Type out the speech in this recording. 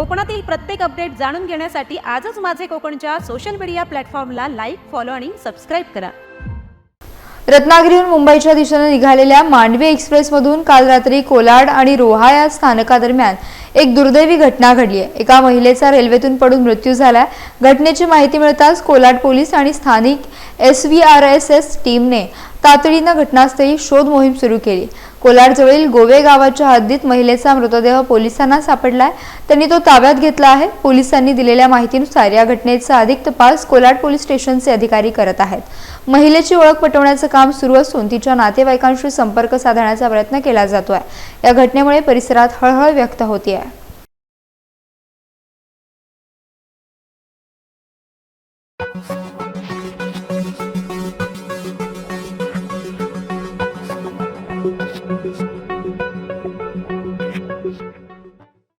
कोकणातील प्रत्येक अपडेट जाणून घेण्यासाठी आजच माझे कोकणच्या सोशल मीडिया प्लॅटफॉर्मला लाईक फॉलो आणि सबस्क्राईब करा. रत्नागिरीहून मुंबईच्या दिशेने निघालेल्या मांडवी एक्सप्रेसमधून काल रात्री कोलाड आणि रोहा या स्थानकादरम्यान एक दुर्दैवी घटना घडली आहे. एका महिलेचा रेल्वेतून पडून मृत्यू झालाय घटनेची माहिती मिळताच कोलाड पोलीस आणि स्थानिक S V R S S टीमने तातडीनं घटनास्थळी शोध मोहीम सुरू केली. कोलाडजवळील गोवे गावाच्या हद्दीत महिलेचा मृतदेह पोलिसांना सापडलाय त्यांनी तो ताब्यात घेतला आहे. पोलिसांनी दिलेल्या माहितीनुसार या घटनेचा अधिक तपास कोलाड पोलीस स्टेशनचे अधिकारी करत आहेत. महिलेची ओळख पटवण्याचं काम सुरू असून तिच्या नातेवाईकांशी संपर्क साधण्याचा प्रयत्न केला जातोय. या घटनेमुळे परिसरात हळहळ व्यक्त होती आहे Bye.